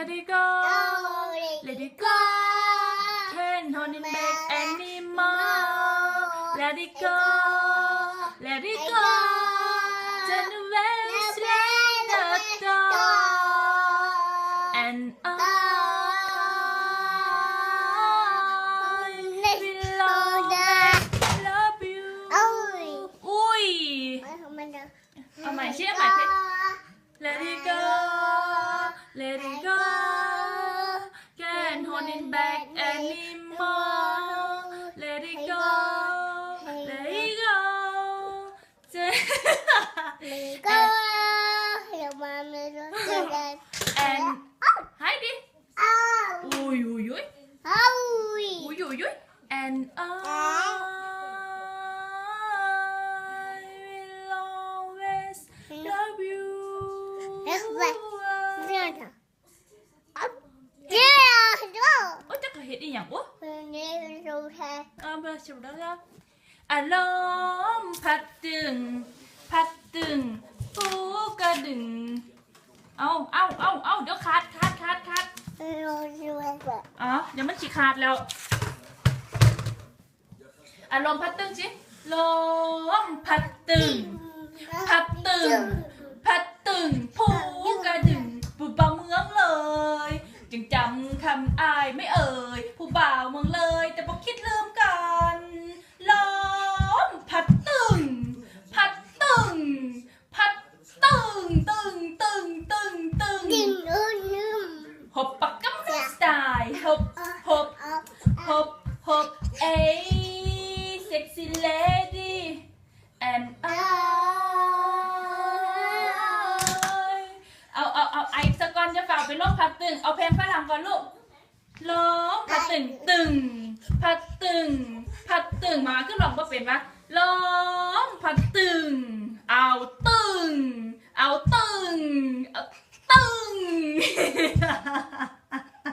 let it go let it go can't hold it back anymore let it go let it go turn away shut the door and I will always love you อุ้ยเอาใหม่ชื่อใหม่เพชร Let it go Let it go Can't hold it back anymore Let it go Let it go เจ๊ and ให้ดิอุ้ยอุ้ยอุ้ยอุ้ยอุ้ยอุ้ย and I อ้ยจะเห็ดอีหยังวะเอาไปสุดแล้วครับอารมณ์พัดตึง พัดตึงปูกระดึง เอาเอาเอาเอาเดี๋ยวขาดขาดขาดขาดอ๋อเดี๋ยวมันฉีกขาดแล้ว อารมณ์พัดตึงสิลมพัดตึง พัดตึง พัดตึงผูกระดึงผู้บ่าวเมืองเลย จึงจำคำอายไม่เอ่ยผู้บ่าว เมืองเลยแต่บอกคิดลืมกันล้อมพัดตึง พัดตึง พัดตึงตึงตึงตึงตึงหบปักกัมสไตล์หบหบหบหบเอ้เซ็กซี่เลดี้ and I เอาเอาเอาไอสกอนจะฝากไปลบพัดตึง เอาเพลงฝรั่งก่อนลูก ล้มผัดตึงตึงผัดตึงผัดตึงมาขึ้นลองก็เป็นวะลมผัดตึง เอาตึง เอาตึงเอาตึง